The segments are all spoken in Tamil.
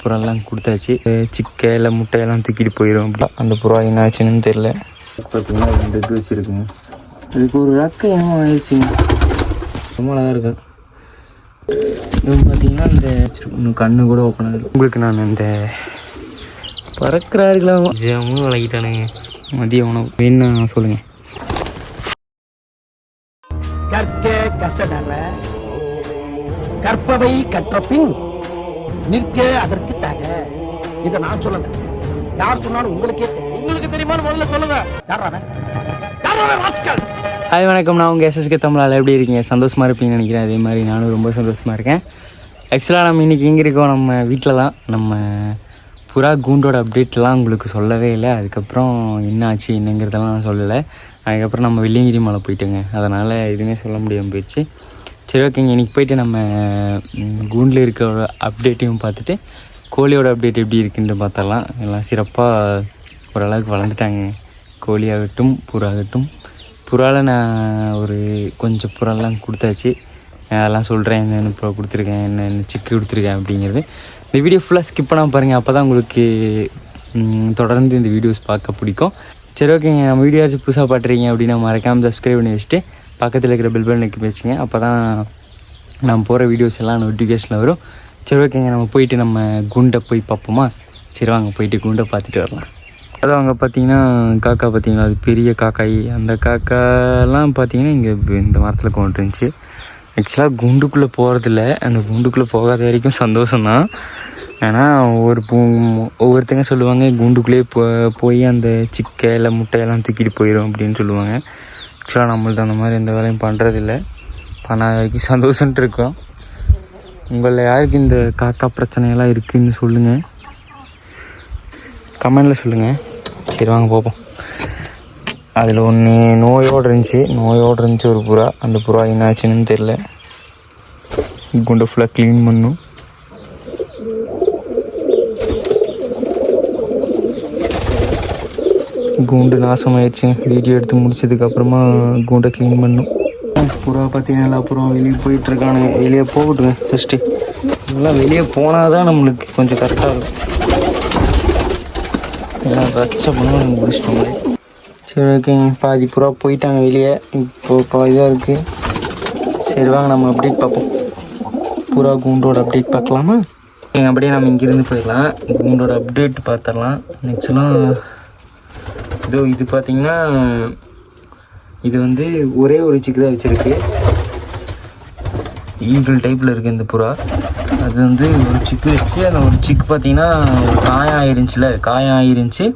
புறாலாம் கொடுத்தாச்சு. சிக்கை இல்லை முட்டையெல்லாம் தூக்கிட்டு போயிடும் அப்படி அந்த புறா என்ன ஆச்சுன்னு தெரில பார்த்தீங்கன்னா ரெண்டு இது வச்சுருக்குங்க இதுக்கு ஒரு ரக்க ஏன் ஆயிடுச்சுங்க ரொம்ப அழகாக இருக்கு. இவங்க பார்த்தீங்கன்னா இந்த இன்னும் கண்ணு கூட ஓப்பன் ஆகுது. உங்களுக்கு நான் இந்த பறக்கிறார்களா? ஜம்மு விளக்கிட்டானுங்க மதிய உணவு. வேணும்னா சொல்லுங்கள் கற்க கசடற கற்பவை கற்ற பின் நிற்க அதற்கு தக. இத நான் சொல்லல. யார் சொன்னாலும் உங்களுக்கே தெரியும். உங்களுக்கு தெரியுமான்னு முதல்ல சொல்லுங்க. ஹாய் வணக்கம். நான் உங்கள் எஸ்எஸ்கே தமிழால் எப்படி இருக்கீங்க? சந்தோஷமாக இருப்பீங்கன்னு நினைக்கிறேன். அதே மாதிரி நானும் ரொம்ப சந்தோஷமாக இருக்கேன். ஆக்சுவலாக நம்ம இன்றைக்கி எங்கே இருக்கோம்? நம்ம வீட்டில் தான் நம்ம புறா கூண்டோட அப்டேட்லாம் உங்களுக்கு சொல்லவே இல்லை. அதுக்கப்புறம் என்ன ஆச்சு என்னங்கிறதெல்லாம் நான் சொல்லலை. அதுக்கப்புறம் நம்ம வெள்ளியங்கிரி மலை போயிட்டோங்க. அதனால் எதுவுமே சொல்ல முடியாமல் போயிடுச்சு. சரி ஓகேங்க இன்றைக்கி போயிட்டு நம்ம கூண்டில் இருக்கிற அப்டேட்டையும் பார்த்துட்டு கோழியோட அப்டேட் எப்படி இருக்குன்ட்டு பார்த்தரலாம் எல்லாம் சிறப்பாக ஓரளவுக்கு வளர்ந்துட்டாங்க. கோழியாகட்டும் புறாகட்டும். புறாவில் நான் ஒரு கொஞ்சம் புறாலாம் கொடுத்தாச்சு. அதெல்லாம் சொல்கிறேன் என்னென்ன புறா கொடுத்துருக்கேன் என்னென்ன சிக்கு கொடுத்துருக்கேன் அப்படிங்கிறது. இந்த வீடியோ ஃபுல்லாக ஸ்கிப் பண்ணாமல் பாருங்கள் அப்போ தான் உங்களுக்கு தொடர்ந்து இந்த வீடியோஸ் பார்க்க பிடிக்கும். சரி ஓகேங்க நம்ம வீடியோஸ் புதுசாக பார்த்துருக்கீங்க அப்படின்னா மறக்காமல் சப்ஸ்கிரைப் பண்ணி வச்சுட்டு பக்கத்தில் இருக்கிற பெல் நிற்க நெக்கி வச்சுங்க அப்போ தான் நம்ம போகிற வீடியோஸ் எல்லாம் நோட்டிஃபிகேஷனில் வரும். சரி ஓகேங்க நம்ம போயிட்டு நம்ம குண்டை போய் பார்ப்போமா? சரி வாங்க. போயிட்டு குண்டை பார்த்துட்டு வரலாம். அதாவது அங்கே பார்த்தீங்கன்னா காக்கா பார்த்தீங்களா அது பெரிய காக்காய். அந்த காக்காலாம் பார்த்தீங்கன்னா இங்கே இந்த மரத்தில் கொண்டு இருந்துச்சு ஆக்சுவலாக குண்டுக்குள்ளே போகிறதில்ல அந்த குண்டுக்குள்ளே போகாத வரைக்கும் சந்தோஷம்தான். ஏன்னா ஒவ்வொரு பூ ஒவ்வொருத்தங்க சொல்லுவாங்க குண்டுக்குள்ளேயே போ போய் அந்த சிக்கை இல்லை முட்டையெல்லாம் தூக்கிட்டு போயிடும் அப்படின்னு சொல்லுவாங்க. ஆக்சுவலாக நம்மள்ட்ட அந்த மாதிரி எந்த வேலையும் பண்ணுறதில்ல பண்ணாத வரைக்கும் சந்தோஷன்ட்டு இருக்கோம். உங்களில் யாருக்கு இந்த காக்கா பிரச்சனையெல்லாம் இருக்குதுன்னு சொல்லுங்கள் கமெண்டில் சொல்லுங்கள் சரி வாங்க பார்ப்போம் அதில் ஒன்று நோயோடு இருந்துச்சு. நோயோடு இருந்துச்சு ஒரு புறா. அந்த புறா என்ன ஆச்சுன்னு தெரில குண்டை ஃபுல்லாக க்ளீன் பண்ணும். கூண்டு நாசமாயிடுச்சு வீடியோ எடுத்து முடிச்சதுக்கப்புறமா கூண்டை க்ளீன் பண்ணும். புறா பார்த்தீங்கன்னா அப்புறம் வெளியே போயிட்டுருக்கானுங்க வெளியே போகட்டுங்க ஃபஸ்ட்டு எல்லாம் வெளியே போனால் தான் நம்மளுக்கு கொஞ்சம் கரெக்டாக இருக்கும். எல்லாம் ரச்ச பண்ண முடிச்சிட்ட மாதிரி சரி ஓகேங்க பாதி புறா போயிட்டாங்க வெளியே. இப்போ இதாக இருக்குது சரி வாங்க நம்ம அப்டேட் பார்ப்போம். புறா கூண்டோட அப்டேட் பார்க்கலாமா? அப்படியே நம்ம இங்கேருந்து போயிடலாம். கூண்டோட அப்டேட் பார்த்துடலாம். ஆக்சுவலாக இதோ இது பார்த்தீங்கன்னா இது வந்து ஒரே ஒரு சிக்கு தான் வச்சுருக்கு. ஈகிள் டைப்பில் இருக்குது இந்த புறா. அது வந்து ஒரு சிக்கு வச்சு அந்த ஒரு சிக்கு பார்த்திங்கன்னா ஒரு காயம் ஆயிருந்துச்சுல காயம் ஆயிருந்துச்சு.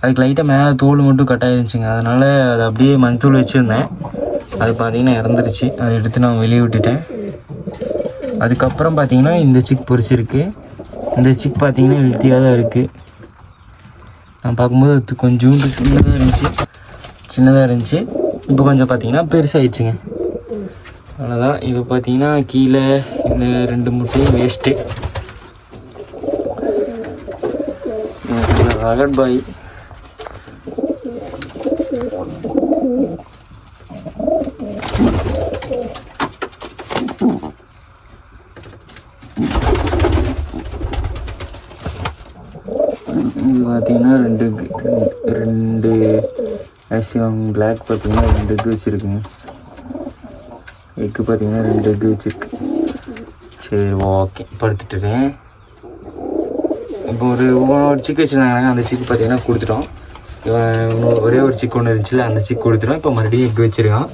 அதுக்கு லைட்டாக மேலே தோல் மட்டும் கட் ஆயிருந்துச்சுங்க. அதனால் அதை அப்படியே மஞ்சள் வச்சுருந்தேன். அது பார்த்தீங்கன்னா இறந்துருச்சு. அதை எடுத்து நான் வெளியே விட்டுட்டேன். அதுக்கப்புறம் பார்த்திங்கன்னா இந்த சிக் பொறிச்சிருக்கு இந்த சிக் பார்த்திங்கன்னா ஹெல்த்தியாக தான் இருக்குது நான் பார்க்கும்போது அது கொஞ்சோண்டு சின்னதாக இருந்துச்சு. சின்னதாக இருந்துச்சு. இப்போ கொஞ்சம் பார்த்தீங்கன்னா பெருசாகிடுச்சுங்க அவ்வளோதான் இப்போ பார்த்தீங்கன்னா கீழே இந்த ரெண்டு முட்டையும் வேஸ்ட்டு ரகட் பாய் இது பார்த்தீங்கன்னா ரெண்டு ரெண்டு- ரெண்டு மேக்ஸிமம் பிளாக் பார்த்திங்கன்னா ரெண்டு எக்கு வச்சுருக்குங்க. எக்கு பார்த்திங்கன்னா ரெண்டு எக்கு வச்சுருக்கு. சரி ஓகே படுத்துட்டுறேன் இப்போ ஒரு ஒரு சிக்கு வச்சுருந்தாங்க அந்த சிக்கு பார்த்திங்கன்னா கொடுத்துட்டோம். இவன் ஒரே ஒரு சிக்கு ஒன்று இருந்துச்சுல அந்த சிக்கு கொடுத்துட்டோம். இப்போ மறுபடியும் எக் வச்சுருக்கான்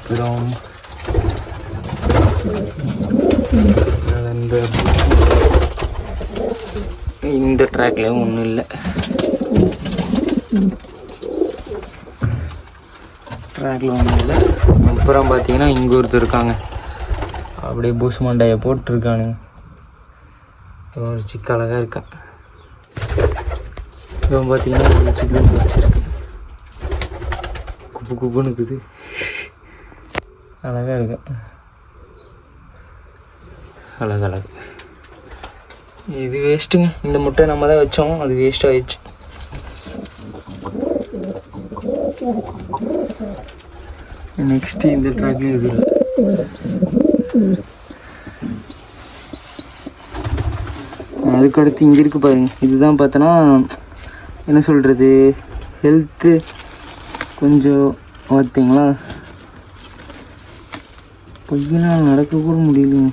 அப்புறம் இந்த இந்த ட்ராக்லேயும் ஒன்றும் இல்லை. ட்ராக்ல ஒன்றும் இல்லை. அப்புறம் பார்த்தீங்கன்னா இங்கே ஒருத்தர் இருக்காங்க. அப்படியே பூஸ் மண்டையை போட்டிருக்கானுங்க. இவன் ஒரு சிக்க அழகாக இருக்கான் இவன் பார்த்தீங்கன்னா ஒரு சிக்கன் வச்சிருக்கு குப்பு குப்புன்னு இருக்குது. அழகாக இருக்கான் அழகழகு. இது வேஸ்ட்டுங்க இந்த முட்டை நம்ம தான் வச்சோம். அது வேஸ்ட் ஆயிடுச்சு. நெக்ஸ்ட்டு இந்த ட்ராக்லேயும் இருக்குது அதுக்கடுத்து இங்கே இருக்குது பாருங்க. இதுதான் பார்த்தோன்னா என்ன சொல்கிறது ஹெல்த்து கொஞ்சம் பார்த்தீங்களா? பையனால் நடக்க கூட முடியலைங்க.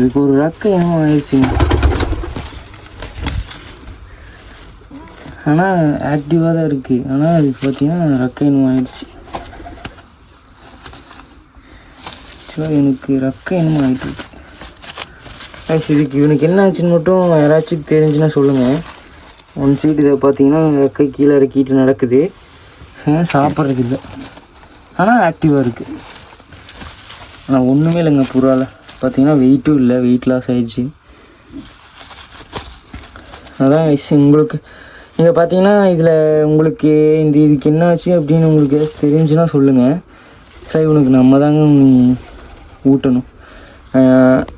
அதுக்கு ஒரு ரக்க ஏமா ஆயிடுச்சுங்க. ஆனால் ஆக்டிவாக தான் இருக்குது ஆனால் அதுக்கு பார்த்தீங்கன்னா ரக்க இனம் ஆயிடுச்சு. ஆக்சுவலாக எனக்கு ரக்க இனம் ஆகிட்டு இருக்கு. இதுக்கு இவனுக்கு என்ன ஆச்சுன்னு மட்டும் யாராச்சும் தெரிஞ்சுன்னா சொல்லுங்கள் ஒன் சைடு இதை பார்த்தீங்கன்னா ரெக்கை கீழே இறக்கிட்டு நடக்குது. சாப்பிட்றதுக்கு இல்லை. ஆனால் ஆக்டிவாக இருக்குது ஆனால் ஒன்றுமே இல்லைங்க புறாவில் பார்த்தீங்கன்னா வெயிட்டும் இல்லை வெயிட் லாஸ் ஆகிடுச்சு அதான் guys, உங்களுக்கு நீங்கள் பார்த்தீங்கன்னா இதில் உங்களுக்கு இந்த இதுக்கு என்ன ஆச்சு அப்படின்னு உங்களுக்கு ஏதாச்சும் தெரிஞ்சுன்னா சொல்லுங்கள் சார் இவனுக்கு நம்ம தாங்க ஊட்டணும்.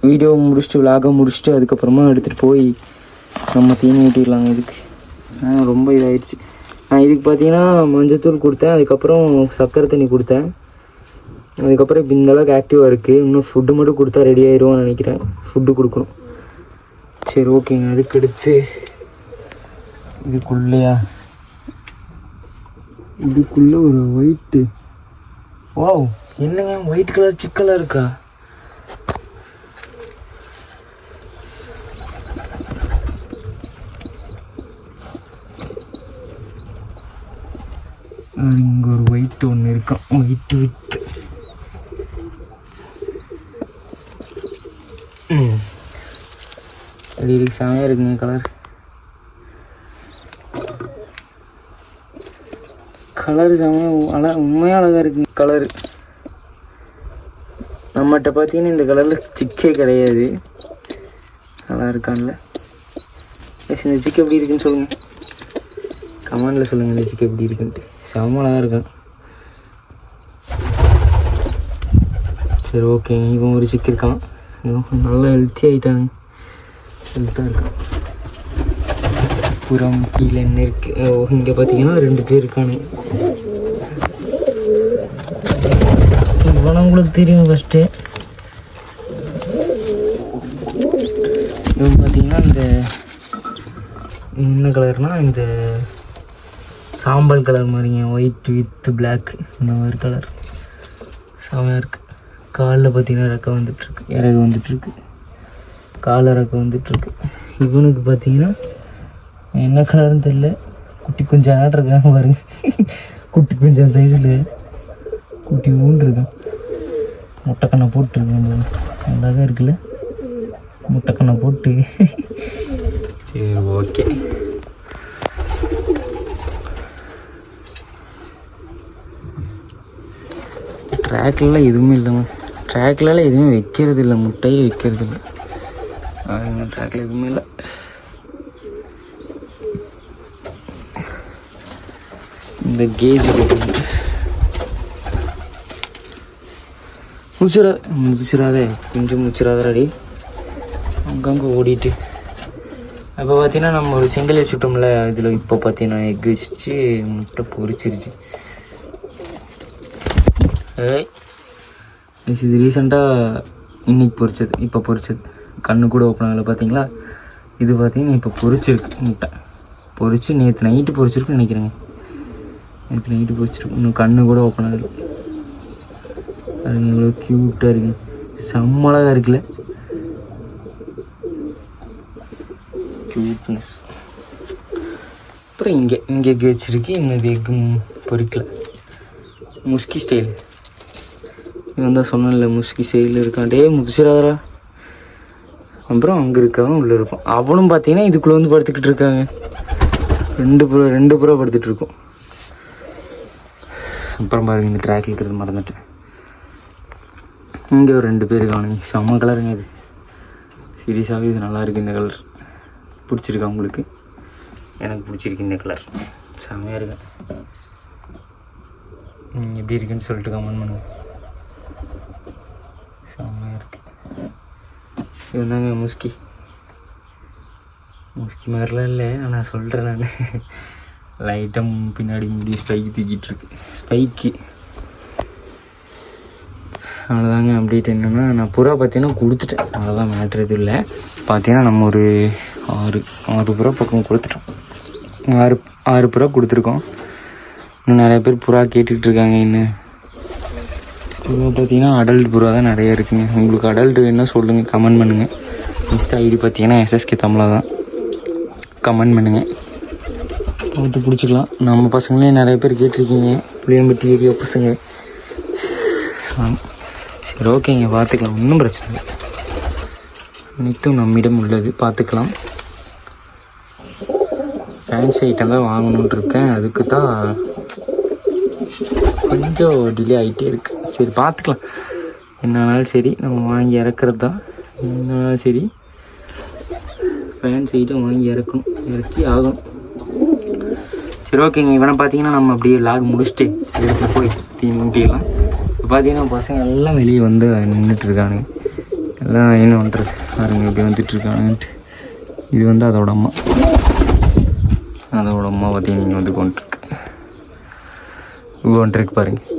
வீடியோ முடிச்சுட்டு விளாக முடிச்சுட்டு அதுக்கப்புறமா எடுத்துகிட்டு போய் நம்ம தீனி ஊட்டிடலாங்க இதுக்கு. ஆ, ரொம்ப இதாயிடுச்சு. நான் இதுக்கு பார்த்தீங்கன்னா மஞ்சத்தூள் கொடுத்தேன் அதுக்கப்புறம் சர்க்கரை தண்ணி கொடுத்தேன். அதுக்கப்புறம் இப்போ இந்தளவுக்கு ஆக்டிவாக இருக்குது இன்னும் ஃபுட்டு மட்டும் கொடுத்தா ரெடி ஆயிரும்னு நினைக்கிறேன். ஃபுட்டு கொடுக்கணும். சரி ஓகேங்க அதுக்கு அடுத்து இதுக்குள்ளேயா? இதுக்குள்ளே ஒரு ஒயிட்டு ஓ என்னங்க? ஒயிட் கலர் சிக்கலாக இருக்கா? இங்கே ஒரு ஒயிட் ஒன்று இருக்கான் ஒயிட் வித்து லிரிக்ஸ் செமையாக இருக்குங்க கலர் கலர் செமையாக அழ உண்மையாக அழகாக இருக்குங்க கலரு நம்மகிட்ட பார்த்தீங்கன்னா இந்த கலரில் சிக்கே கிடையாது நல்லா இருக்கான்ல எஸ் இந்த சிக்கு எப்படி இருக்குன்னு சொல்லுங்கள் கமெண்டில் சொல்லுங்கள் இந்த சிக்கு எப்படி இருக்குன்ட்டு செம அழகாக இருக்கான் சரி ஓகே இவன் ஒரு சிக்கு இருக்கான் இவன் நல்லா ஹெல்த்தி ஆகிட்டாங்க ஹெல்த்தாக புறம் கீழே என்ன இருக்கு? ஓ இங்கே பார்த்தீங்கன்னா ரெண்டு பேர் இருக்கானுங்க இவனை உங்களுக்கு தெரியும் ஃபஸ்ட்டு இவன் பார்த்தீங்கன்னா இந்த என்ன கலர்னா இந்த சாம்பல் கலர் மாதிரிங்க. ஒயிட் வித் பிளாக் இந்த மாதிரி கலர் செமையாக இருக்குது காலில் பார்த்தீங்கன்னா ரெக்கை வந்துட்டுருக்கு. இறகு வந்துட்டுருக்கு. காலரக்கு வந்துட்டுருக்கு. இவனுக்கு பார்த்தீங்கன்னா என்ன கலர்னு தெரியல. குட்டி கொஞ்சம் ஆட் பாருங்க. குட்டி கொஞ்சம் சைஸில் குட்டி ஊன்றிருக்கான் முட்டைக்கண்ணை போட்டுருக்கேன் நல்லாவே இருக்குல்ல? முட்டைக்கண்ணை போட்டு. சரி ஓகே ட்ராக்லலாம் எதுவுமே இல்லைம்மா. ட்ராக்லலாம் எதுவுமே வைக்கிறது இல்லை முட்டையே வைக்கிறது இல்லை ட்ராக்ல எதுவுமே இல்லை இந்த கேஜ் முச்சிரா முச்சிராதே கொஞ்சம் முச்சிராதடி அங்கங்கே ஓடிட்டு அப்போ பார்த்தீங்கன்னா நம்ம ஒரு செங்கல் வச்சுட்டோம்ல இதில் இப்போ பார்த்தீங்கன்னா எக் வச்சு முட்டை பொரிச்சிருச்சு இது ரீசெண்டாக இன்னைக்கு பொரிச்சது இப்போ பொரிச்சது கண்ணு கூட ஓப்பன் ஆகலை பார்த்தீங்களா இது பார்த்தீங்கன்னா இப்போ பொரிச்சிருக்கு முட்டை பொறிச்சு நேற்று நைட்டு பொரிச்சிருக்குன்னு நினைக்கிறேங்க. நேற்று நைட்டு பொறிச்சிருக்கு இன்னும் கண்ணு கூட ஓப்பன் ஆகலை. அதுங்க எவ்வளோ க்யூட்டாக இருக்குங்க. செம்ம இருக்குல்ல? க்யூட்னஸ் அப்புறம் இங்கே இங்கே எக் வச்சிருக்கு. இன்னும் இது எக்கும் பொறிக்கல முஸ்கி ஸ்டைல் இவன் தான் சொன்னல முஸ்கி ஸ்டைல் இருக்கான் டே முதுசிராதரா அப்புறம் அங்கே இருக்கவன் உள்ளே இருப்பான். அவனும் பார்த்தீங்கன்னா இதுக்குள்ளே வந்து படுத்துக்கிட்டு இருக்காங்க. ரெண்டு புறா ரெண்டு புறா படுத்துட்டு இருக்கோம். அப்புறம் பாருங்க இந்த ட்ராக் இருக்கிறது மறந்துட்டேன். இங்கே ஒரு ரெண்டு பேர் காணுங்க செம்ம கலருங்க இது. சீரியஸாகவே இது நல்லா இருக்குது இந்த கலர் பிடிச்சிருக்கா உங்களுக்கு? எனக்கு பிடிச்சிருக்கு இந்த கலர் செம்மையாக இருக்கு. எப்படி இருக்குன்னு சொல்லிட்டு கமெண்ட் பண்ணுங்க. செம்மையாக இருக்கு. இதுதாங்க முஸ்கி? முஸ்கி மாதிரிலாம் இல்லை ஆனால் சொல்கிறேன் நான். லைட்டாக பின்னாடி முடி ஸ்பைக்கு தூக்கிட்டு இருக்கு. ஸ்பைக்கு அவ்வளோதாங்க அப்டேட் என்னென்னா நான் புறா பார்த்தீங்கன்னா கொடுத்துட்டேன். அவ்வளோதான் மேட்ரு எதுவும் இல்லை. பார்த்தீங்கன்னா நம்ம ஒரு ஆறு ஆறு புறா பக்கம் கொடுத்துட்டோம். ஆறு ஆறு புறா கொடுத்துருக்கோம். இன்னும் நிறைய பேர் புறா கேட்டுக்கிட்டு இருக்காங்க இன்னும். இப்போ பார்த்தீங்கன்னா அடல்ட் புறா தான் நிறைய இருக்குங்க. உங்களுக்கு அடல்ட் வேணும்னா சொல்லுங்கள் கமெண்ட் பண்ணுங்கள் இன்ஸ்டா ஐடி பார்த்தீங்கன்னா எஸ்எஸ்கே தமிழா தான். கமெண்ட் பண்ணுங்கள் பார்த்து பிடிச்சிக்கலாம். நம்ம பசங்களே நிறைய பேர் கேட்டிருக்கீங்க. புளியம்பட்டி ஏரியா பசங்க. சரி ஓகேங்க பார்த்துக்கலாம். ஒன்றும் பிரச்சனை இல்லை. அனைத்தும் நம்மிடம் உள்ளது. பார்த்துக்கலாம். ஃபேன்சி ஐட்டம் தான் வாங்கணுன்ட்டு இருக்கேன். அதுக்கு தான் கொஞ்சம் டிலே ஆகிட்டே இருக்குது சரி பார்த்துக்கலாம். என்னன்னாலும் சரி நம்ம வாங்கி இறக்குறது தான். என்னாலும் சரி ஃபேன் ஐட்டம் வாங்கி இறக்கணும். இறக்கி ஆகணும். சரி ஓகேங்க இவனை பார்த்தீங்கன்னா நம்ம அப்படியே லாக் முடிச்சுட்டு எடுத்து போய் தீ மூட்டிடலாம். இப்போ பார்த்தீங்கன்னா பசங்க எல்லாம் வெளியே வந்து நின்றுட்டுருக்கானுங்க எல்லாம் என்ன பண்ணுறது பாருங்க இப்படி வந்துட்டு இருக்கானுன்ட்டு இது வந்து அதோட அம்மா. அதோட அம்மா பார்த்தீங்கன்னா இங்கே வந்து கொண்டுருக்கு கொண்டுருக்கு பாருங்கள்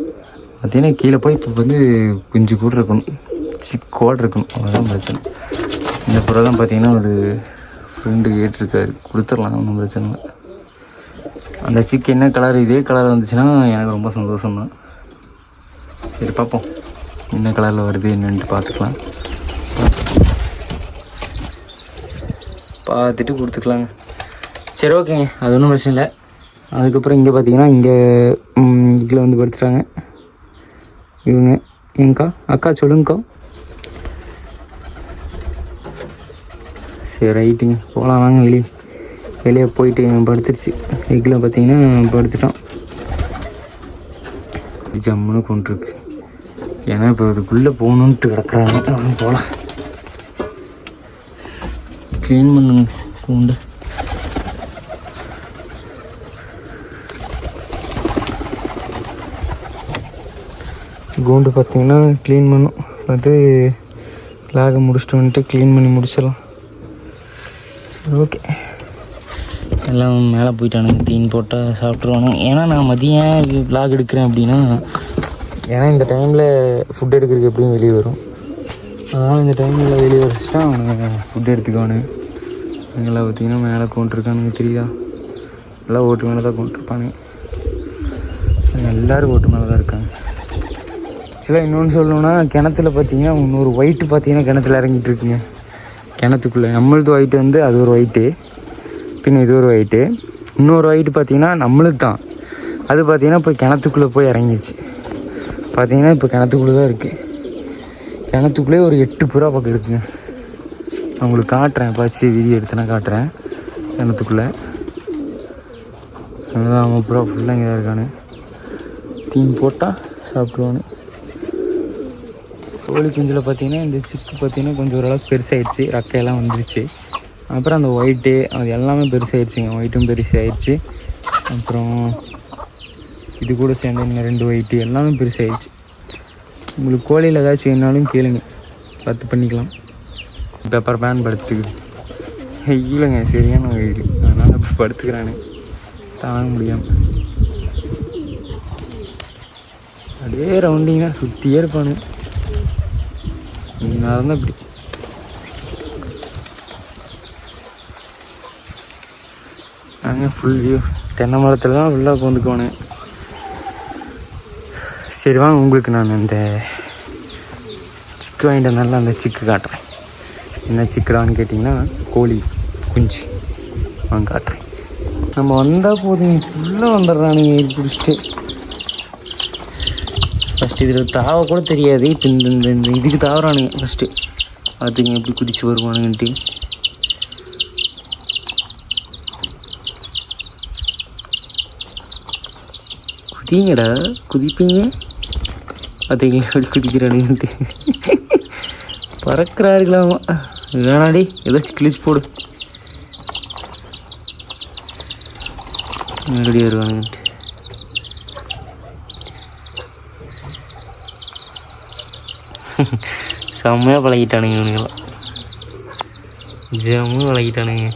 பார்த்தீங்கன்னா கீழே போய் இப்போ வந்து குஞ்சு கூட இருக்கணும். சிக்கோடு இருக்கணும். அவ்வளோதான் பிரச்சனை. இந்த புறா தான் பார்த்தீங்கன்னா ஒரு ஃப்ரெண்டு கேட்டிருக்காரு. கொடுத்துடலாம் ஒன்றும் பிரச்சனை இல்லை. அந்த சிக்கு என்ன கலர் இதே கலர் வந்துச்சுன்னா எனக்கு ரொம்ப சந்தோஷம் தான் சரி பார்ப்போம் என்ன கலரில் வருது என்னன்ட்டு பார்த்துக்கலாம் பார்த்துட்டு கொடுத்துக்கலாங்க. சரி ஓகேங்க. அது ஒன்றும் பிரச்சனை இல்லை. அதுக்கப்புறம் இங்கே பார்த்தீங்கன்னா இங்கே இதில் வந்து படுத்துட்டாங்க. இவங்க ஏங்கக்கா அக்கா சொல்லுங்கக்கா. சரி ரைட்டுங்க போகலாம் வாங்க வெளியே. வெளியே போயிட்டு படுத்துருச்சு. எக்கில் பார்த்தீங்கன்னா படுத்துட்டான். ஜம்முன்னு கொண்டுருக்கு ஏன்னா இப்போ அதுக்குள்ளே போகணுன்ட்டு கிடக்குறாங்க. போகலாம் க்ளீன் பண்ணுங்க கூண்டு. கூண்டு பார்த்தீங்கன்னா க்ளீன் பண்ணும் அது லாக முடிச்சுட்டு வந்துட்டு க்ளீன் பண்ணி முடிச்சிடலாம். ஓகே எல்லாம் மேலே போயிட்டானுங்க தீன் போட்டால் சாப்பிட்ருவானுங்க ஏன்னா நான் மதியம் vlog எடுக்கிறேன் அப்படின்னா ஏன்னா இந்த டைமில் ஃபுட் எடுக்கிறதுக்கு எப்படியும் வெளியே வரும். அதனால் இந்த டைமில் வெளியே வச்சுட்டா அவனுங்க ஃபுட் எடுத்துக்குவானு எங்கெல்லாம் பார்த்தீங்கன்னா மேலே கொண்டுருக்கானுங்க தெரியுதா? எல்லாம் ஓட்டு மேலே தான் கொண்டுருப்பானுங்க. எல்லோரும் ஓட்டு மேலே தான் இருக்காங்க. ஆக்சுவலாக இன்னொன்று சொல்லணும்னா கிணத்துல பார்த்தீங்கன்னா இன்னொரு ஒயிட்டு பார்த்தீங்கன்னா கிணத்துல இறங்கிட்டு இருக்குங்க. கிணத்துக்குள்ளே. நம்மளது ஒயிட்டு வந்து அது ஒரு ஒயிட்டு பின்ன இது ஒரு ஒயிட்டு இன்னொரு ஒயிட்டு பார்த்தீங்கன்னா நம்மளுக்கு தான் அது பார்த்தீங்கன்னா இப்போ கிணத்துக்குள்ளே போய் இறங்கிடுச்சு பார்த்தீங்கன்னா இப்போ கிணத்துக்குள்ளே தான் இருக்குது கிணத்துக்குள்ளே ஒரு எட்டு புறா பக்கம் இருக்குங்க. நான் உங்களுக்கு காட்டுறேன். பாச்சு வீடியோ நான் காட்டுறேன். கிணத்துக்குள்ளே. அதுதான் அவன் புறா ஃபுல்லாக இங்கே தான் இருக்கானு. தீன் போட்டால் சாப்பிடுவானு. கோழி குஞ்சில் பார்த்தீங்கன்னா இந்த சிக்கு பார்த்தீங்கன்னா கொஞ்சம் ஓரளவுக்கு பெருசாகிடுச்சு ரக்கையெல்லாம் வந்துருச்சு. அப்புறம் அந்த ஒயிட்டு அது எல்லாமே பெருசாகிடுச்சுங்க ஒயிட்டும் பெருசாகிடுச்சு அப்புறம் இது கூட சேர்ந்து இன்னும் ரெண்டு ஒயிட்டு எல்லாமே பெருசாகிடுச்சு உங்களுக்கு கோழியில் ஏதாச்சும் வேணாலும் கேளுங்க. பார்த்து பண்ணிக்கலாம். பெப்பர் பேன் படுத்துக்குது இல்லைங்க சரியான வயிறு. அதனால் அப்படி படுத்துக்கிறானு. தாங்க முடியாமல் அப்படியே ரவுண்டிங்காக சுற்றியே இருப்பானு நடந்தால் இப்படி நாங்கள் ஃபுல் வியூ தென்னை மரத்தில் தான் ஃபுல்லாக உட்காந்துக்குவானு சரி வாங்க உங்களுக்கு நான் இந்த சிக்கு வாங்கிட்டு வந்தால அந்த சிக்கு காட்டுறேன் என்ன சிக்குடான்னு கேட்டிங்கன்னா கோழி குஞ்சு வாங்க காட்டுறேன் நம்ம வந்தால் போதுங்க ஃபுல்லாக வந்துடுறானுங்க பிடிச்சிட்டு இதில் தாவ கூட தெரியாது. இப்போ இந்த இந்த இந்த இதுக்கு தாவறானுங்க. ஃபஸ்ட்டு பார்த்துங்க எப்படி குதிச்சு வருவானுங்கன்ட்டு. குதிங்கடா. குதிப்பீங்க? பார்த்தீங்களா எப்படி குதிக்கிறானுங்கன்ட்டு. பறக்கிறார்களாமா? வேணாடி ஏதாச்சும் கிழிச்சு போடு. மறுபடியும் வருவானுங்கன்ட்டு. செம்மையாக பழகிட்டானுங்க இவனுங்களாம் ஜம்மு பழகிட்டானுங்க.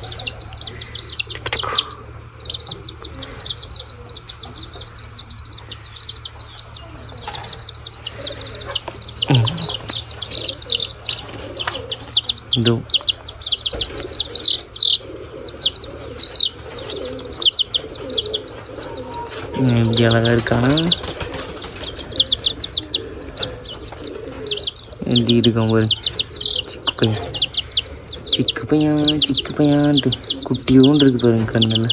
இது. இப்படி அழகாக இருக்கானா? எப்படி இருக்கான் பாரு சிக்கு பையன் சிக்கு பையன் சிக்கு பையான்ட்டு குட்டியோண்டு இருக்கு பாருங்க கண்ணில்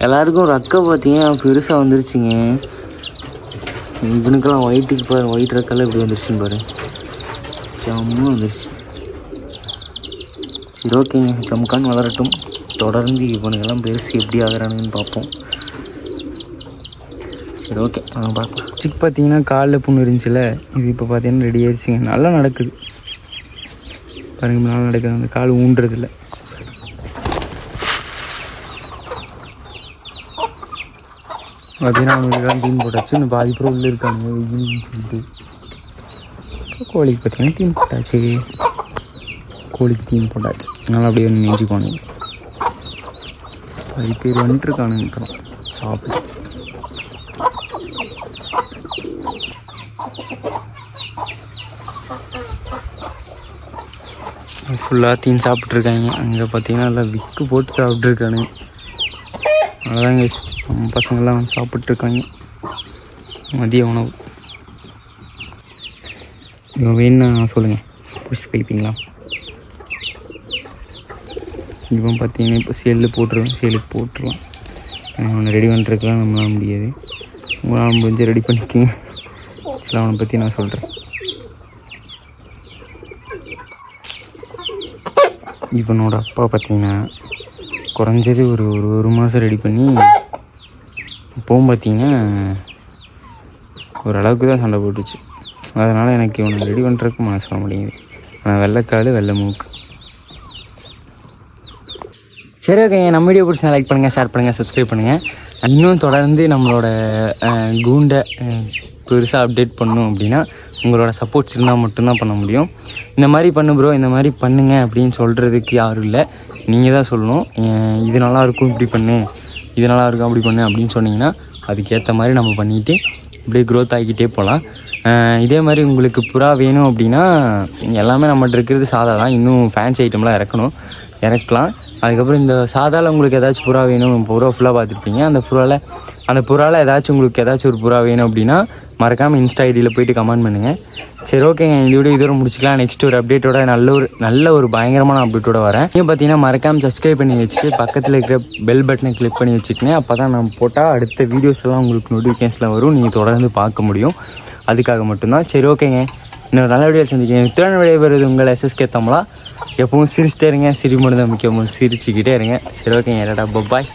எல்லாருக்கும் ஒரு அக்கா பார்த்தீங்கன்னா பெருசாக வந்துருச்சுங்க இவனுக்கெல்லாம் ஒயிட்டுக்கு பாரு ஒயிட் ரக்கெல்லாம் இப்படி வந்துருச்சுன்னு பாரு செம்ம வந்துருச்சு சரி ஓகேங்க ஜம்கான் வளரட்டும் தொடர்ந்து இவனுக்கெல்லாம் பெருசு எப்படி ஆகிறானுங்கன்னு பார்ப்போம் சரி ஓகே பார்க்கலாம். சிக் பார்த்தீங்கன்னா காலில் புண்ணு இருந்துச்சுல இது இப்போ பார்த்தீங்கன்னா ரெடி ஆயிடுச்சுங்க. நல்லா நடக்குது. பாருங்க நல்லா நடக்குது. அந்த கால் ஊன்றதில்ல. பார்த்தீங்கன்னா அவனுக்குலாம் தீன் போட்டாச்சு. இன்னும் பாதி பேர் உள்ளே இருக்காங்க வெயில்னு சொல்லிட்டு. கோழிக்கு பார்த்தீங்கன்னா தீன் போட்டாச்சு. கோழிக்கு தீன் போட்டாச்சு. நல்லா அப்படியே நெஞ்சு மேய்ச்சி போனீங்க பாதி பேர் வந்துட்டுருக்கானுங்க சாப்பிட்டு. ஃபுல்லாக தீன் சாப்பிட்ருக்காங்க அங்கே பார்த்தீங்கன்னா நல்லா விக்கு போட்டு சாப்பிட்ருக்கானுங்க அவ்வளோதாங்க நம்ம பசங்கள்லாம் சாப்பிட்ருக்காங்க மதிய உணவு. இவன் வேணும்னா சொல்லுங்கள் பிடிச்சி போய்ப்பீங்களா? இவன் பார்த்தீங்கன்னா இப்போ சேலு போட்டுருவேன். சேலுக்கு போட்டுருவான். அவனை ரெடி பண்ணுறதுக்கெலாம் நம்மளால முடியாது. உங்களால் முடிஞ்சு ரெடி பண்ணிக்கோங்க. சரி அவனை பற்றி நான் சொல்கிறேன் இவனோட அப்பா பார்த்தீங்கன்னா குறைஞ்சது ஒரு ஒரு ஒரு மாதம் ரெடி பண்ணி இப்போவும் பார்த்தீங்கன்னா ஓரளவுக்கு தான் சண்டை போட்டுச்சு. அதனால் எனக்கு இவனை ரெடி பண்ணுறதுக்கு மனசு வர முடியுது ஆனால் வெள்ளைக்காடு வெள்ளை மூக்கு. சரி ஓகேங்க நம்ம வீடியோ பிடிச்சா லைக் பண்ணுங்கள் ஷேர் பண்ணுங்கள் சப்ஸ்கிரைப் பண்ணுங்கள் இன்னும் தொடர்ந்து நம்மளோட கூண்டை பெருசாக அப்டேட் பண்ணோம் அப்படின்னா உங்களோட சப்போர்ட்ஸ் இருந்தால் மட்டும்தான் பண்ண முடியும். இந்த மாதிரி பண்ணு ப்ரோ இந்த மாதிரி பண்ணுங்க அப்படின்னு சொல்கிறதுக்கு யாரும் இல்லை. நீங்கள் தான் சொல்லணும். இது நல்லாயிருக்கும் இப்படி பண்ணு. இது நல்லா இருக்கும் அப்படி பண்ணு அப்படின்னு சொன்னீங்கன்னா அதுக்கேற்ற மாதிரி நம்ம பண்ணிட்டு இப்படியே க்ரோத் ஆகிக்கிட்டே போகலாம் இதே மாதிரி உங்களுக்கு புறா வேணும் அப்படின்னா எல்லாமே நம்மகிட்ட இருக்கிறது சாதா தான். இன்னும் ஃபேன்ஸ் ஐட்டம்லாம் இறக்கணும். இறக்கலாம். அதுக்கப்புறம் இந்த சாதாவில் உங்களுக்கு ஏதாச்சும் புறா வேணும் புறா ஃபுல்லாக பார்த்துருப்பீங்க. அந்த புறாவில் அந்த புறாவில் ஏதாச்சும் உங்களுக்கு ஏதாச்சும் ஒரு புறா வேணும் அப்படின்னா மறக்காமல் இன்ஸ்டா ஐடியில் போயிட்டு கமெண்ட் பண்ணுங்கள் சரி ஓகேங்க இந்த வீடியோ இதோட முடிச்சிக்கலாம். நெக்ஸ்ட் ஒரு அப்டேட்டோட நல்ல ஒரு நல்ல ஒரு பயங்கரமான அப்டேட்டோட வரேன். நீங்கள் பார்த்தீங்கன்னா மறக்காமல் சப்ஸ்கிரைப் பண்ணி வச்சுட்டு பக்கத்தில் இருக்கிற பெல் பட்டனை கிளிக் பண்ணி வச்சுக்கோங்க. அப்போ தான் நான் போட்டால் அடுத்த வீடியோஸ் எல்லாம் உங்களுக்கு நோட்டிஃபிகேஷனில் வரும். நீங்கள் தொடர்ந்து பார்க்க முடியும். அதுக்காக மட்டும்தான். சரி ஓகேங்க இன்னொரு நல்ல வீடியோ சந்திக்கிறேன். திறன் விடைபெறுவது உங்கள் எஸ்எஸ்கே தமிழா. எப்பவும் சிரிச்சிட்டே இருங்க சிரி மட்டும் தான் முக்கியம். சிரிச்சுக்கிட்டே இருங்க. சரி ஓகேங்க பாய்